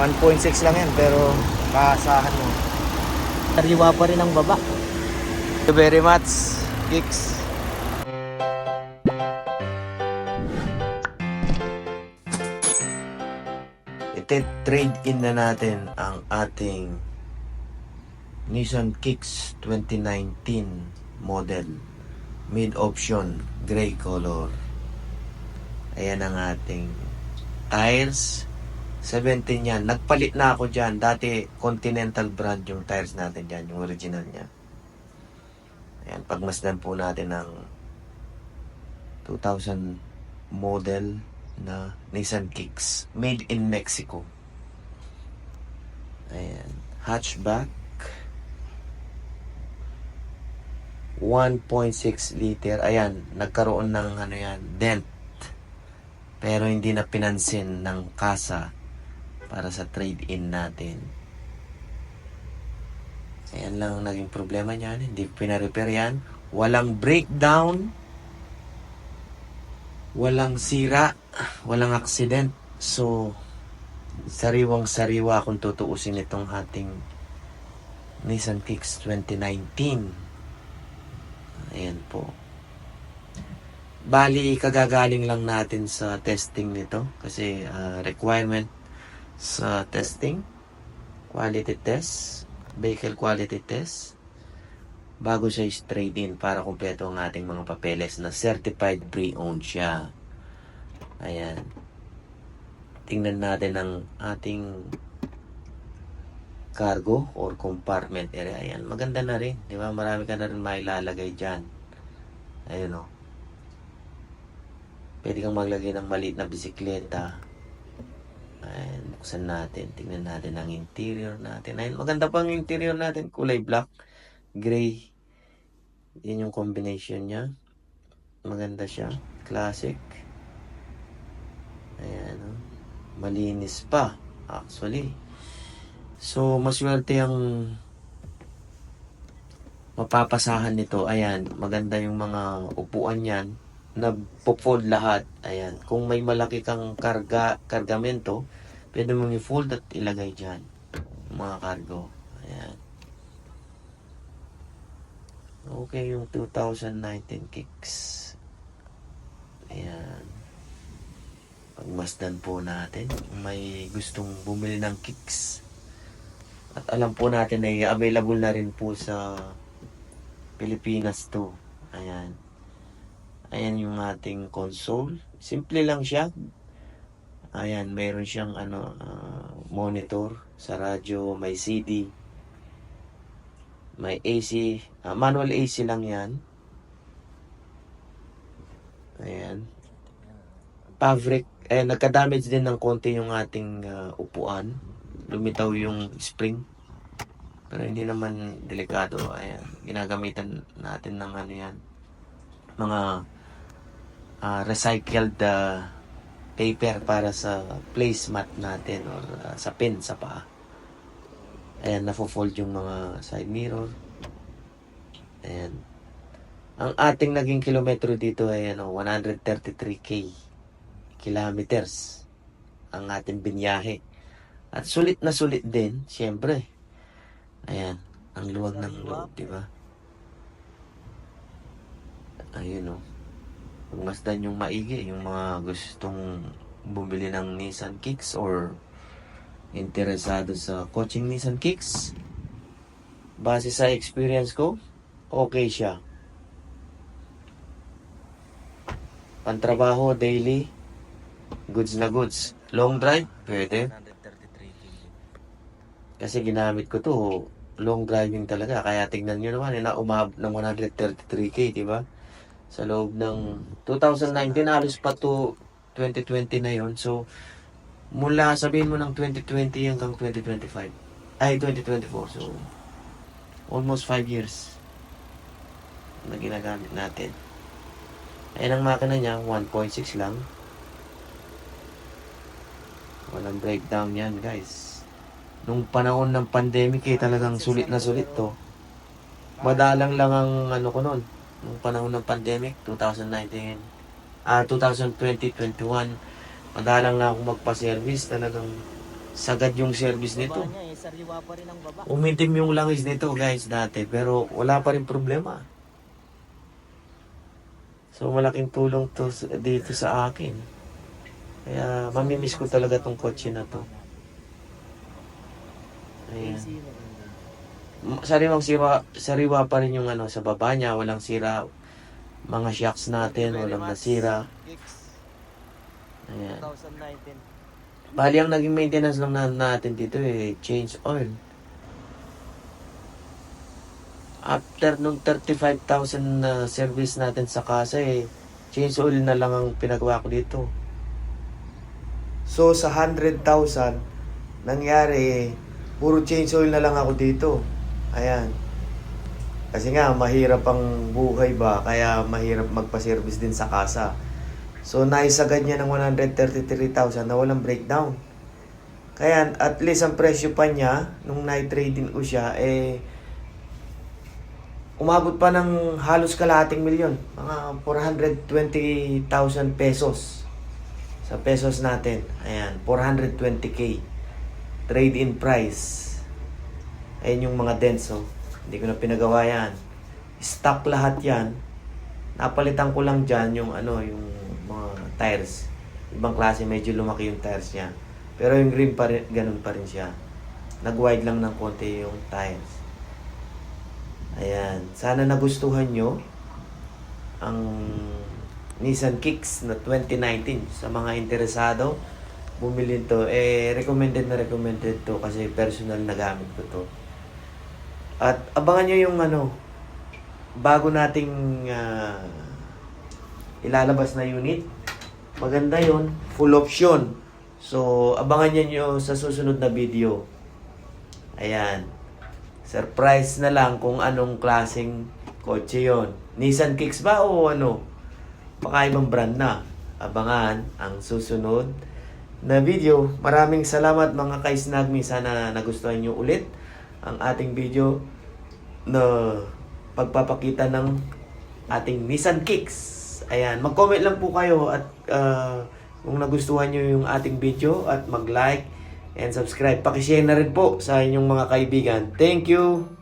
1.6 lang yan, pero kaasahan mo. Sariwa pa rin ang baba. Thank you very much, Kicks. Ite-trade in na natin ang ating Nissan Kicks 2019 model. Mid option, gray color. Ayan ang ating tires. 17 yan. Nagpalit na ako dyan. Dati Continental brand yung tires natin dyan. Yung original niya. Ayan, pagmasdan po natin ng 2000 model na Nissan Kicks. Made in Mexico. Ayan. Hatchback. 1.6 liter. Ayan, nagkaroon ng ano yan, dent. Pero hindi na pinansin ng kasa para sa trade-in natin. Ayan lang ang naging problema niyan. Hindi pinarepair yan. Walang breakdown. Walang sira. Walang accident. So, sariwang sariwa kung tutuusin itong ating Nissan Kicks 2019. Ayan po. Bali, kagagaling lang natin sa testing nito kasi ah, requirement sa testing, quality test, vehicle quality test, bago siya straight in para kumpleto ang ating mga papeles na certified pre-owned siya. Ayan. Tingnan natin ang ating cargo or compartment area. Ayan, maganda na rin. Di ba? Marami ka na rin mailalagay dyan. Ayun o. Pwede kang maglagay ng maliit na bisikleta. Buksan natin. Tingnan natin ang interior natin. Ayan, maganda pa ang interior natin. Kulay black, gray. Yan yung combination niya. Maganda siya. Classic. Ayan, o. Malinis pa, actually. So, maswerte ang mapapasahan nito. Ayan, maganda yung mga upuan yan. Nagpo-fold lahat. Ayan, kung may malaki kang karga, kargamento, pwede mong i-fold at ilagay dyan. Yung mga cargo. Ayan. Okay, yung 2019 kicks. Ayan. Pagmasdan po natin. May gustong bumili ng kicks. At alam po natin na available na rin po sa Pilipinas to. Ayan. Ayan yung ating console. Simple lang siya. Ayan, mayroon siyang ano ah, monitor sa radyo, may CD, may AC, ah, manual AC lang 'yan. Ayan. Fabric, eh nagka-damage din ng konti yung ating ah, upuan. Lumitaw yung spring. Pero hindi naman delikado. Ayan, ginagamitan natin ng ano 'yan. Mga ah, recycled ah, paper para sa placemat natin or ah, sa pin sa paa. Ayan, nafo-fold yung mga side mirror. Ayan. Ang ating naging kilometro dito ay ano, 133k kilometers ang ating binyahe. At sulit na sulit din, siyempre. Ayan, ang luwag ng loob, di ba? Ayun o. Pagmasdan yung maigi, yung mga gustong bumili ng Nissan Kicks or interesado sa coaching Nissan Kicks. Base sa experience ko, okay siya. Pantrabaho, daily, goods na goods. Long drive, pwede. 133 kg. Kasi ginamit ko to, long driving talaga. Kaya tignan nyo naman, na umabot ng 133k, di ba? Sa loob ng 2019, halos pa to 2020 na yon So, mula sabihin mo ng 2020 hanggang 2025. Ay, 2024. So, almost 5 years na ginagamit natin. Ayan ang makina niya, 1.6 lang. Walang breakdown yan, guys. Nung panahon ng pandemic, eh, talagang sulit na sulit to. Madalang lang ang ano ko noon. Nung panahon ng pandemic, 2019, ah, 2020-21, madalang lang ako magpa-service. Talagang sagad yung service nito. Eh. Umitim yung langis nito guys dati pero wala pa rin problema. So malaking tulong to dito sa akin. Kaya mamimiss ko talaga tong kotse na to. Ayan. Sariwang sira, sariwa pa rin yung ano sa baba niya, walang sira. Mga shocks natin, walang nasira. Ayan. 2019. Bali ang naging maintenance lang na natin dito eh, change oil. After nung 35,000 na service natin sa kasa eh, change oil na lang ang pinagawa ko dito. So sa 100,000, nangyari eh, puro change oil na lang ako dito. Ayan. Kasi nga, mahirap ang buhay ba, kaya mahirap magpa-service din sa kasa. So, naisagad niya ng 133,000 na walang breakdown. Kaya, at least ang presyo pa niya, nung na-trading ko siya, eh, umabot pa ng halos kalahating milyon. Mga 420,000 pesos. Sa pesos natin. Ayan, 420k. Trade-in price. Ayan yung mga dents, oh. Hindi ko na pinagawa yan. Stock lahat yan. Napalitan ko lang dyan yung ano, yung mga tires. Ibang klase, medyo lumaki yung tires niya. Pero yung green pa rin, ganun pa rin siya. Nag-wide lang ng konti yung tires. Ayan. Sana nagustuhan nyo ang Nissan Kicks na 2019 sa mga interesado bumili to eh recommended na recommended to kasi personal na gamit ko to at abangan nyo yung ano bago nating ah, ilalabas na unit. Maganda yon full option. So abangan nyo sa susunod na video. Ayan. Surprise na lang kung anong klaseng kotse yon Nissan Kicks ba o ano? Baka ibang brand na. Abangan ang susunod na video. Maraming salamat mga kaisnagmi sana nagustuhan nyo ulit ang ating video na pagpapakita ng ating Nissan Kicks. Ayan, mag-comment lang po kayo at ah, kung nagustuhan nyo yung ating video at mag-like and subscribe. Pakishare na rin po sa inyong mga kaibigan. Thank you!